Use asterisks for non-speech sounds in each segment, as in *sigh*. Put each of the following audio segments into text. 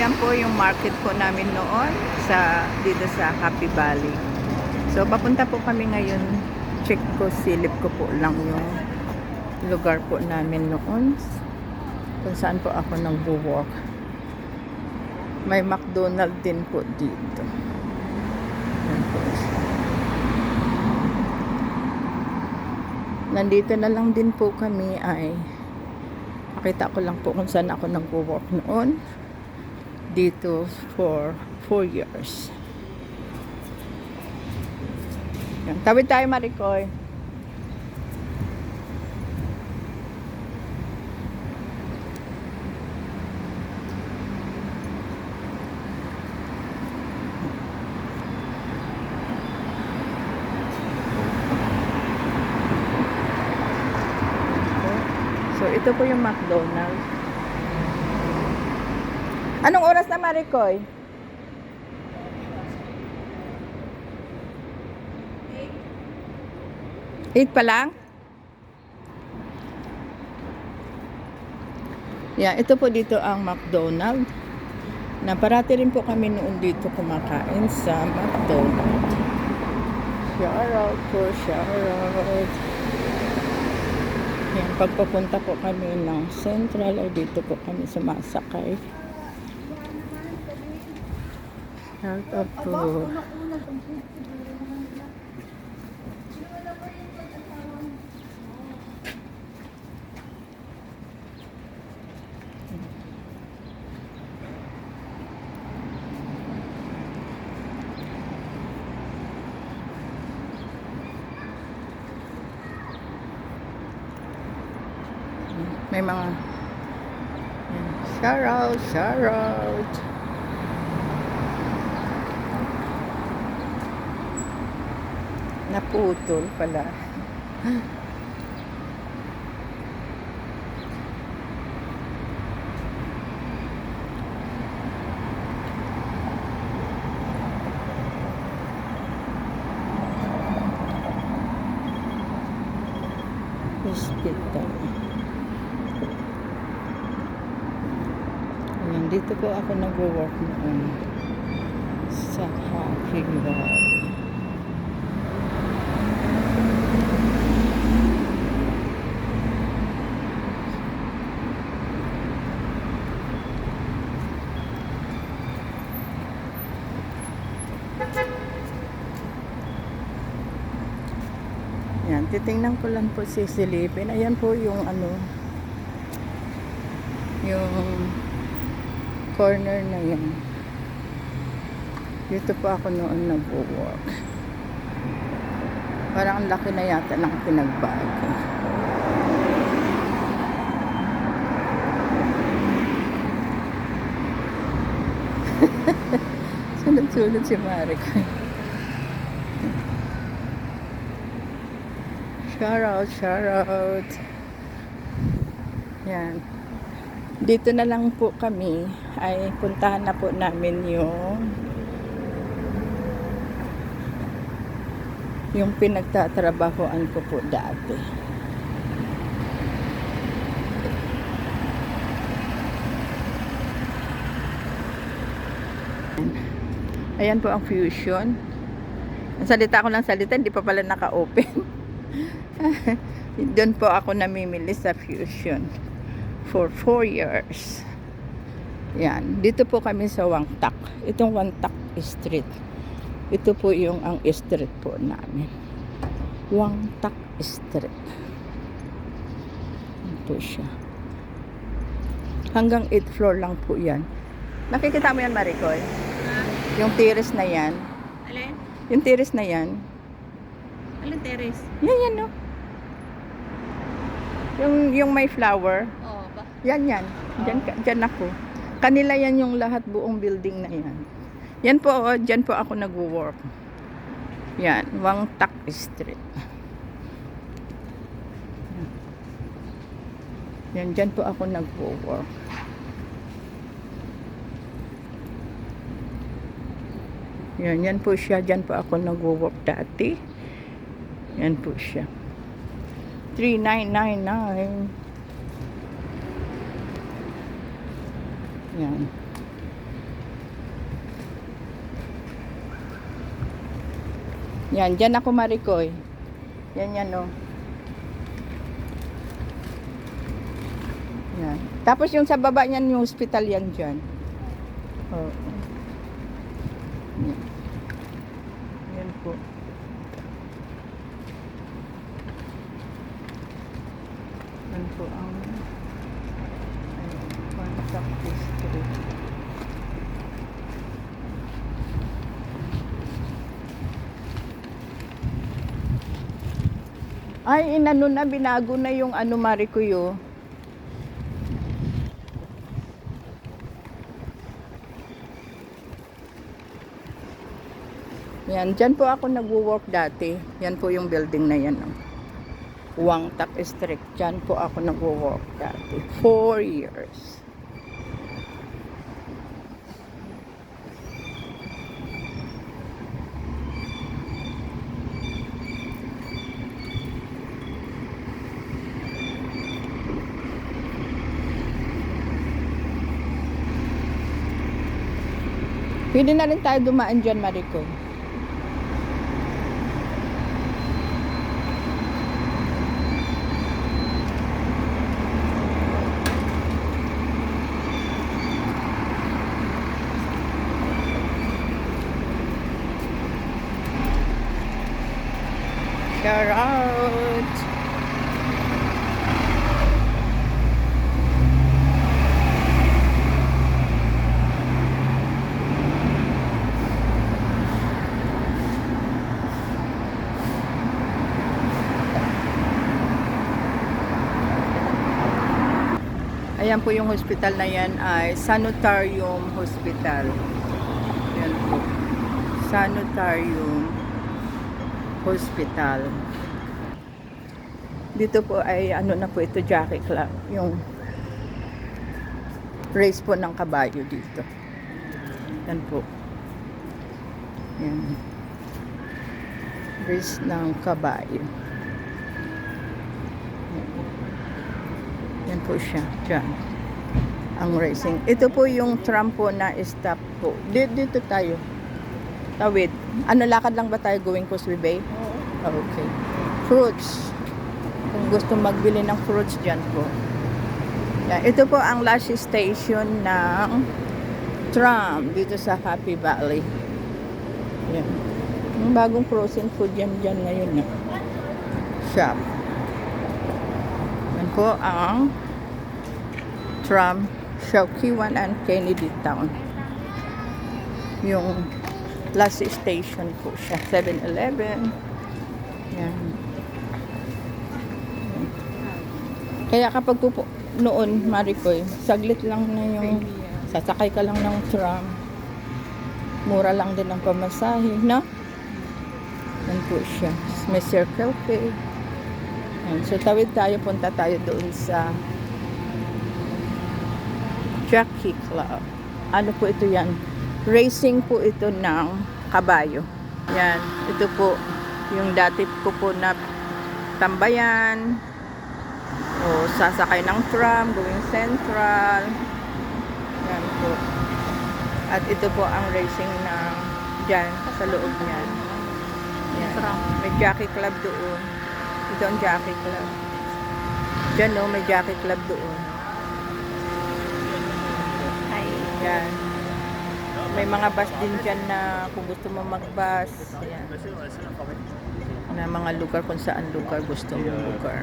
Ayan po yung market po namin noon sa dito sa Happy Valley. So papunta po kami ngayon. Check ko, silip ko po lang yung lugar po namin noon. Kung saan po ako nag-walk. May McDonald din po dito. Nandito na lang din po kami ay Nakita ko lang po kung saan ako nag-work noon. Dito for 4 years. Yan. Tawid tayo, Maricoy. So, ito po yung McDonald's. Anong oras na, Maricoy? Eight pa lang? Yeah, ito po dito ang McDonald's. Na parati rin po kami noon dito kumakain sa McDonald's. Shout out po, shout out. Yan, pagpapunta po kami ng Central ay dito po kami sumasakay. Shout out po. May mga yan. shout out, shout out. Naputol pala. Hospital. Ayan, dito po ako nag-work noon sa Happy Valley. Yan, titingnan ko lang po sisilipin. Ayan po yung ano, yung corner na yan. Dito po ako noon nag-work. Parang ang laki na yata ng pinagbago. *laughs* Sunod-sunod si Marek. Shout out, shout out. Yan. Dito na lang po kami ay puntahan na po namin yung yung pinagtatrabahoan ko po dati. Ayan po ang fusion. Ang salita ko lang salita, hindi pa pala naka-open. *laughs* *laughs* Doon po ako namimili sa Fusion for 4 years. Yan. Dito po kami sa Wangtak. Itong Wangtak Street. Ito po yung ang street po namin. Wangtak Street. Yan po siya. Hanggang 8th floor lang po yan. Nakikita mo yan, Maricoy? Yung terrace na yan. Alin? Yung terrace na yan. Alin, Teres? Yan, yan, no? Yung, yung may flower. Oo ba? Yan, yan. Diyan, ka- diyan ako. Kanila yan yung lahat buong building na yan. Yan po, oh, dyan po ako nag-work. Yan, Wang Tak Street. Yan, dyan po ako nag-work. Yan, yan po siya. Dyan po ako nag-work dati. Yan po siya. 3999. Yan. Yan, dyan ako marikoy. Yan, yan o. Oh. Yan. Tapos yung sa baba niyan, yung hospital yan dyan. Oo. Oh. Contact history. Ay, inano na, binago na yung ano, Marikuyo. Yan, dyan po ako nagwo-work dati. Yan po yung building na yan. Oh. Wang Tak Street. Dyan po ako nagwo-work dati. Four years. Pwede na rin tayo dumaan dyan, Mariko. Shout out! Ayan po yung hospital na yan ay Sanitarium Hospital. Yan po. Sanitarium Hospital. Dito po ay ano na po ito, Jockey Club. Yung race po ng kabayo dito. Yan po. Yan. Race ng kabayo. Yan po siya. Diyan. Ang racing. Ito po yung tram po na stop po. Dito, dito tayo. Tawid. Ano, lakad lang ba tayo going Causeway Bay? Okay. Fruits. Kung gusto magbili ng fruits dyan po. Yan. Ito po ang last station ng tram dito sa Happy Valley. Yan. Yung bagong frozen food yan dyan ngayon eh. Shop. Po ang tram Shaukiwan and Kennedy Town. Yung last station po siya. 7-Eleven. Yan. Kaya kapag po po noon, Maricoy, saglit lang na yung sasakay ka lang ng tram. Mura lang din ang pamasahe, no? Yan po siya. May Circle K. So, tawid tayo, punta tayo doon sa Jockey Club. Ano po ito yan? Racing po ito ng kabayo. Yan. Ito po yung dati ko po na tambayan o sasakay ng tram going central. Yan po. At ito po ang racing na dyan sa loob niyan. Yan. May jockey club doon. Ito ang jockey club. Diyan no, may jockey club doon. Ay, Yan. May mga bus din dyan na kung gusto mo mag-bus. Yan. Na mga lugar kung saan lugar gusto mo lugar.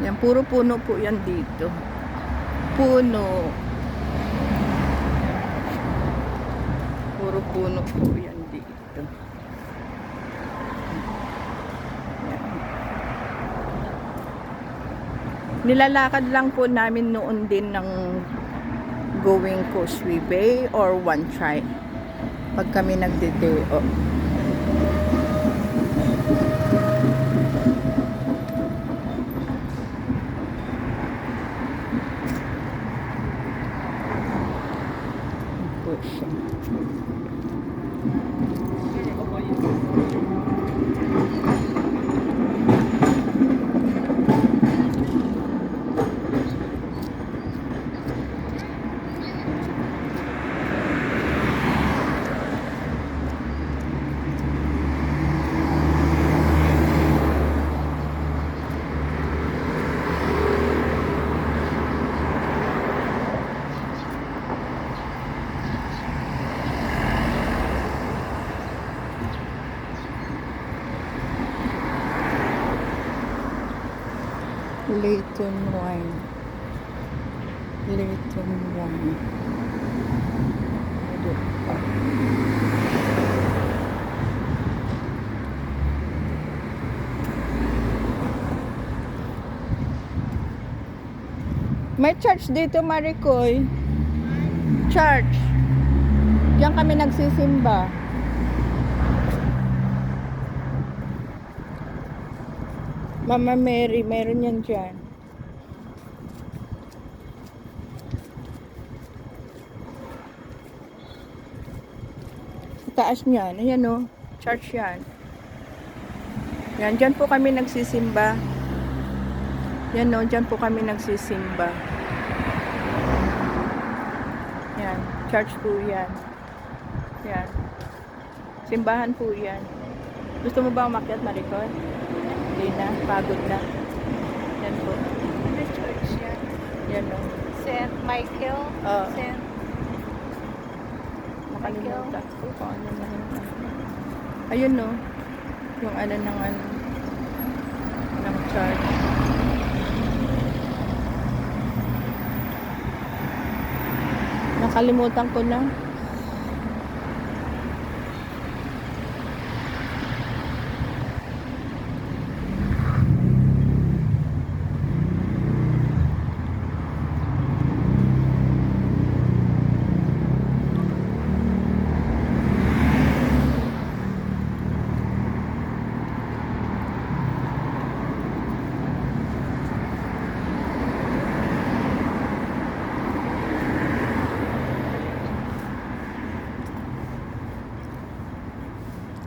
Yan, puro puno po yan dito. Puno. Puro puno po yan dito. Yan. Nilalakad lang po namin noon din ng going Causeway Bay or One Try pag kami nagde-day. Leighton wine. Leighton wine. Pa. May church dito, Maricoy. Church. Diyan kami nagsisimba. Mama Mary, meron yan dyan. Taas niyan, ayan o, church yan. Yan, dyan po kami nagsisimba. Yan o, dyan po kami nagsisimba. Yan, church po yan. Yan. Simbahan po yan. Gusto mo ba umakyat, Maricol? Hindi na, pagod na. Yan po. Ano church yan? Yan o. St. Michael? Oo. St. Nakalimutan ko kung ano na yun. Ayun no. Yung ano ng ano. ng church. Nakalimutan ko na.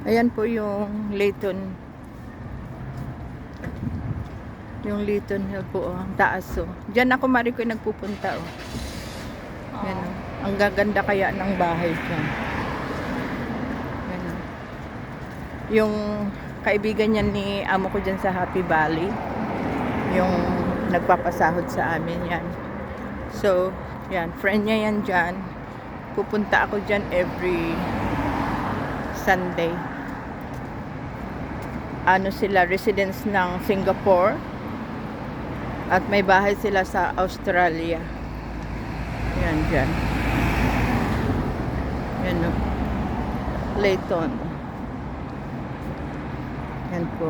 Ayan po yung Layton. Yung Layton Hill po, oh, ang taas oh. Diyan ako Mariko nagpupunta oh. Yan, oh. Ang gaganda kaya ng bahay dyan. Yan, oh. Yung kaibigan niya ni amo ko dyan sa Happy Valley. Yung nagpapasahod sa amin yan. So, yan, friend niya yan dyan. Pupunta ako dyan every Sunday. Ano sila, residents ng Singapore. At may bahay sila sa Australia. Yan, dyan. Yan o. Layton. Yan po.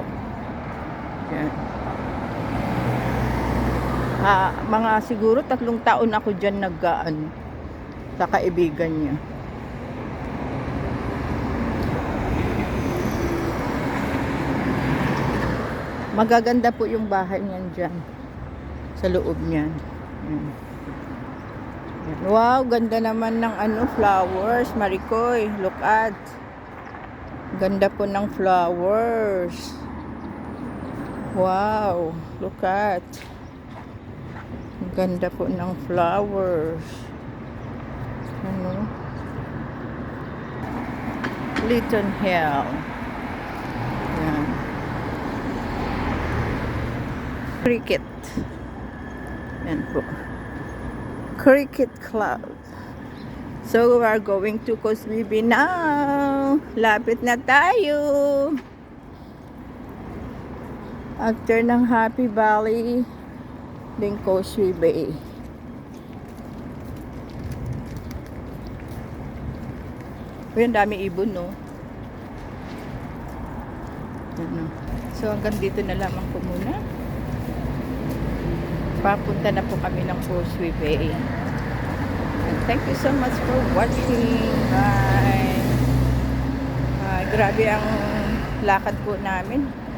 Yan. Ha, mga siguro tatlong taon ako dyan naggaan sa kaibigan niya. Magaganda po yung bahay niyan dyan. Sa loob niyan. Yan. Yan. Wow, ganda naman ng ano, flowers. Maricoy, look at. Ganda po ng flowers. Wow, look at. Ganda po ng flowers. Ano? Litton Hill. Yan. Cricket. Yan po. Cricket Club. So, we are going to Cosmibi now. Lapit na tayo. After ng Happy Valley, din Bay. Uy, ang dami ibon, no? Ano. So, hanggang dito na lamang po muna. Papunta na po kami ng Causeway Bay. And thank you so much for watching. Bye! Ah, grabe ang lakad po namin.